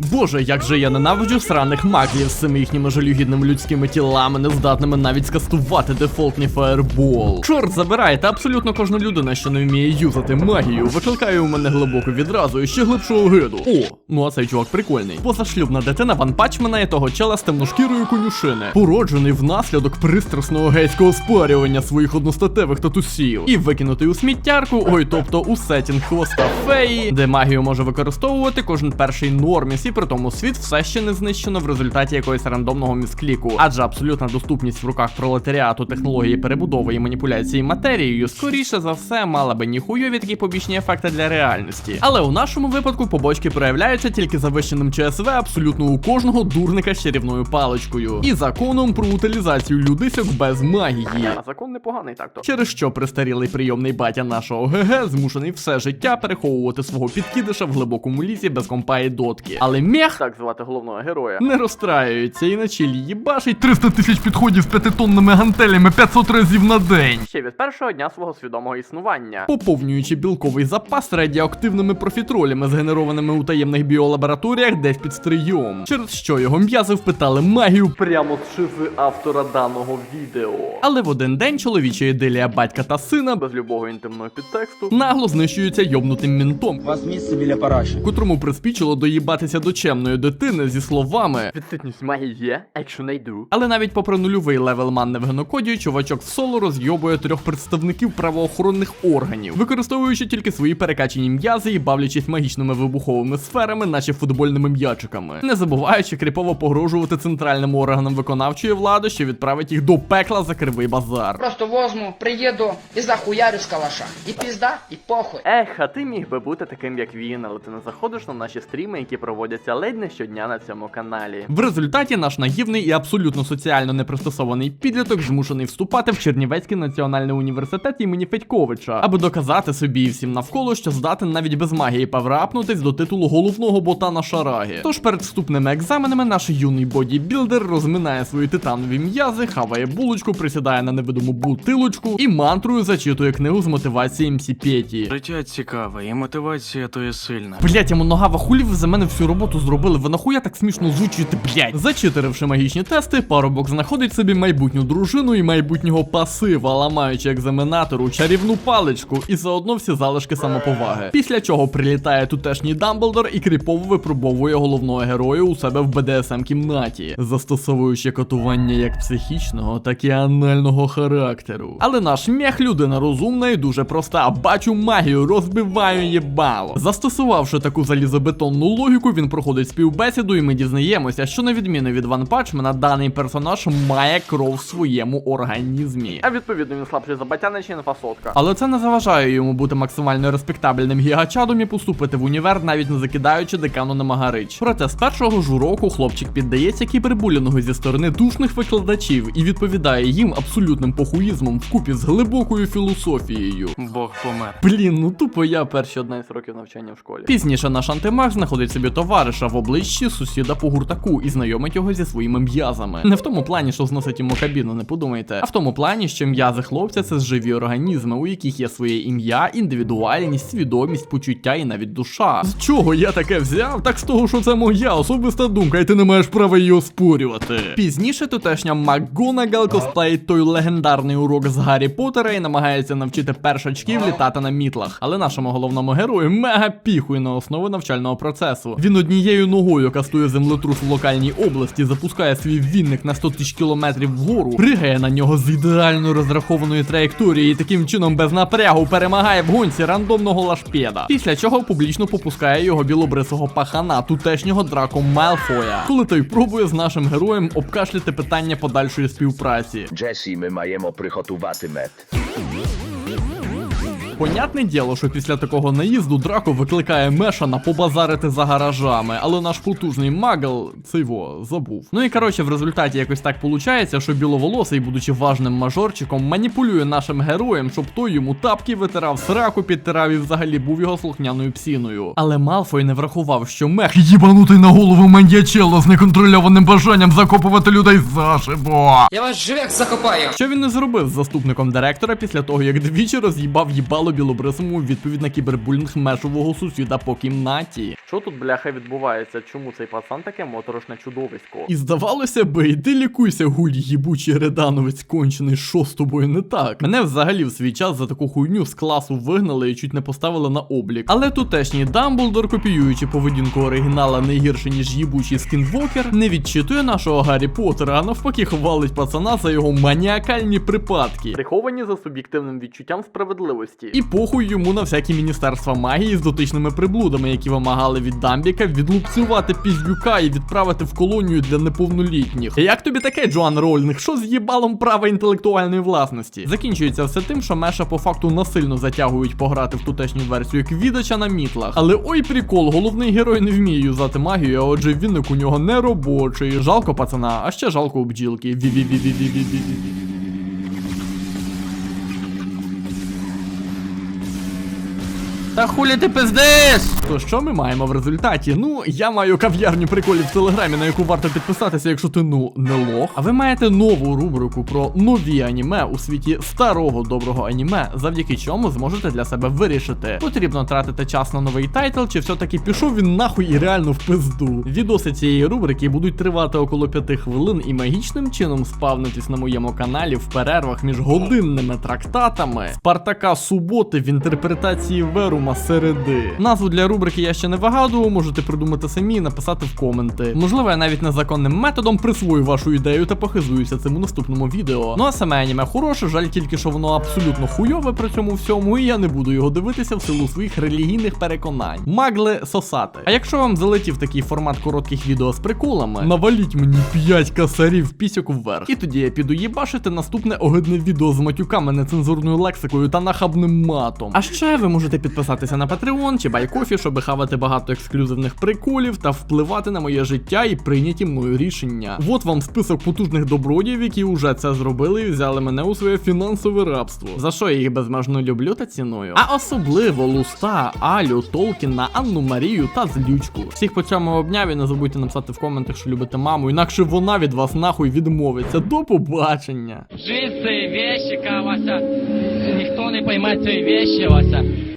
Боже, як же я ненавиджу сраних магів з цими їхніми жалюгідними людськими тілами, нездатними навіть скастувати дефолтний фаербол. Чорт забирайте, абсолютно кожна людина, що не вміє юзати магію, викликає у мене глибоку відразу і ще глибшого гиду. О, ну а цей чувак прикольний. Позашлюбна дитина ванпачмена і того чела з темношкірою конюшини, породжений внаслідок пристрасного гейського спарювання своїх одностатевих татусів, і викинутий у сміттярку, ой, тобто у сетінг хвоста феї, де магію може використовувати кожен перший норміс, і при тому світ все ще не знищено в результаті якогось рандомного міскліку. Адже абсолютна доступність в руках пролетаріату технології перебудови і маніпуляції матерією, скоріше за все, мала би ніхуйові такі побічні ефекти для реальності. Але у нашому випадку побочки проявляються тільки завищеним ЧСВ абсолютно у кожного дурника з чарівною паличкою і законом про утилізацію людисок без магії. А закон непоганий так то. Через що престарілий прийомний батя нашого ГГ змушений все життя переховувати свого підкидиша в глибокому лісі без компа і дотки. Але мех, так звати головного героя, не розстраюється і на чилі їбашить 300 тисяч підходів з п'ятитонними гантелями 500 разів на день. Ще від першого дня свого свідомого існування, поповнюючи білковий запас радіоактивними профітролями, згенерованими у таємних біолабораторіях десь під стрийом, через що його м'язи впитали магію прямо з шизи автора даного відео. Але в один день чоловіча ідилія батька та сина без любого інтимного підтексту нагло знищуються йобнутим мінтом, У вас місце біля параші. котрому приспічило доїбатися до чемної дитини зі словами Відсутність магії є, а якщо не. Але навіть попри нульовий левел манни в генокоді, чувачок в соло розйобує трьох представників правоохоронних органів, використовуючи тільки свої перекачені м'язи і бавлячись магічними вибуховими сферами, наче футбольними м'ячиками, не забуваючи кріпово погрожувати центральним органам виконавчої влади, що відправить їх до пекла за кривий базар. Просто возьму, приеду и захуярю с калаша. И пизда, и похуй. Ех, а ти міг би бути таким, як він, але ти не заходиш на наші стріми, які проводяться ледь не щодня на цьому каналі. В результаті наш наївний і абсолютно соціально непристосований підліток змушений вступати в Чернівецький національний університет імені Федьковича, аби доказати собі і всім навколо, що здатен навіть без магії паврапнутись до титулу головного бота на шарагі. Тож перед вступними екзаменами наш юний бодібілдер розминає свої титанові м'язи, хаває булочку, присідає на невидиму бутилочку і мантрою зачитує книгу з мотивації МС Петі. Життя цікаве, і мотивація то є сильна. Блять, йому нога хулі ви за мене всю роботу зробили. Ви нахуя так смішно озвучуєте, блять. Зачитеривши магічні тести, парубок знаходить собі майбутню дружину і майбутнього пасива, ламаючи екзаменатору чарівну паличку і заодно всі залишки самоповаги. Після чого прилітає тутешній Дамблдор і кріпово випробовує головного героя у себе в БДСМ кімнаті, застосовуючи катування як психічного, так і анального характеру. Але наш мех людина розумна і дуже проста. Бачу магію, розбиваю їбало. Застосувавши таку залізобетонну логіку, він проходить співбесіду, і ми дізнаємося, що на відміну від Ван Пачмена, даний персонаж має кров в своєму організмі. А відповідно він слабший за батяна чи інфасотка. Але це не заважає йому бути максимально респектабельним гігачадом і поступити в універ, навіть не закидаючи декану на магарич. Проте з першого ж уроку хлопчик піддається кібербулінгу зі сторони душних викладачів і відповідає їм абсолютним похуїзмом вкупі з глибокою філософією. Бог помер. Блін, ну тупо я перші 11 років навчання в школі. Пізніше наш антимаг знаходить собі товариша в обличчі сусіда по гуртаку і знайомить його зі своїми м'язами. Не в тому плані, що зносить йому кабіну, не подумайте, а в тому плані, що м'язи хлопця це живі організми, у яких є своє ім'я, індивідуальність, свідомість, почуття і навіть душа. З чого я таке взяв? Так з того, що це моя особиста думка, і ти не маєш права її оспорювати. Пізніше тутешня МакГонагал косплеїть той легендарний урок з Гаррі Поттера і намагається навчити першачків літати на мітлах. Але нашому головному герою мега піхує на основу навчального процесу. Він однією ногою кастує землетрус в локальній області, запускає свій вінник на 100 тисяч кілометрів вгору, пригає на нього з ідеально розрахованої траєкторії і таким чином без напрягу перемагає в гонці рандомного лашпеда. Після чого публічно попускає його білобрисого пахана, тутешнього драко Малфоя, коли той пробує з нашим героєм обкашляти питання подальшої співпраці. Джесі, ми маємо приготувати мед. Понятне діло, що після такого наїзду Драко викликає Мешана побазарити за гаражами, але наш потужний магл цей забув. Ну і коротше, в результаті якось так получається, що біловолосий, будучи важним мажорчиком, маніпулює нашим героєм, щоб той йому тапки витирав, сраку підтирав і взагалі був його слухняною псіною. Але Малфой не врахував, що мех їбанутий на голову маньячело з неконтрольованим бажанням закопувати людей зашибо. Я вас живек закопаю. Що він не зробив з заступником директора після того, як двічі роз'їбав їбало білобрисому відповідь на кібербулінг мешового сусіда по кімнаті. Що тут бляха відбувається? Чому цей пацан таке моторошне чудовисько? І здавалося би, йди лікуйся, гуль їбучий редановець кончений, що з тобою не так. Мене взагалі в свій час за таку хуйню з класу вигнали і чуть не поставили на облік. Але тутешній Дамблдор, копіюючи поведінку оригінала не гірше ніж їбучий скінвокер, не відчитує нашого Гаррі Поттера, а навпаки хвалить пацана за його маніакальні припадки, приховані за суб'єктивним відчуттям справедливості. І похуй йому на всякі міністерства магії з дотичними приблудами, які вимагали від Дамбіка відлупцювати піздюка і відправити в колонію для неповнолітніх. Як тобі таке, Джоан Рольних? Що з їбалом права інтелектуальної власності? Закінчується все тим, що Меша по факту насильно затягують пограти в тутешню версію Квідача на мітлах. Але ой прикол, головний герой не вміє юзати магію, а отже віник у нього не робочий. Жалко пацана, а ще жалко у бджілки. Ві-ві-ві-ві-ві-ві-ві. Та хулі ти пиздиш! То що ми маємо в результаті? Ну, я маю кав'ярню приколів в телеграмі, на яку варто підписатися, якщо ти ну не лох. А ви маєте нову рубрику про нові аніме у світі старого доброго аніме, завдяки чому зможете для себе вирішити, потрібно тратити час на новий тайтл, чи все-таки пішов він нахуй і реально в пизду. Відоси цієї рубрики будуть тривати около 5 хвилин і магічним чином спавнитись на моєму каналі в перервах між годинними трактатами Спартака суботи в інтерпретації Верума середи. Назву для рубрики я ще не вигадував, можете придумати самі і написати в коменти. Можливо, я навіть незаконним методом присвою вашу ідею та похизуюся цим у наступному відео. Ну а саме аніме хороше, жаль тільки, що воно абсолютно хуйове при цьому всьому, і я не буду його дивитися в силу своїх релігійних переконань. Магли сосати. А якщо вам залетів такий формат коротких відео з приколами, наваліть мені 5 касарів пісяку вверх. І тоді я піду їбашити наступне огидне відео з матюками, нецензурною лексикою та нахабним матом. А ще ви можете підписатися на Patreon чи Байкофі, щоб хавати багато ексклюзивних приколів та впливати на моє життя і прийняті мною рішення. Вот вам список потужних добродіїв, які вже це зробили і взяли мене у своє фінансове рабство. За що я їх безмежно люблю та ціную. А особливо Луста, Алю, Толкіна, Анну Марію та Злючку. Всіх по цьому обняві не забудьте написати в коментах, що любите маму, інакше вона від вас нахуй відмовиться. До побачення. Жизнь це вещи, Вася. Ніхто не пойме цієї вещи, Вася.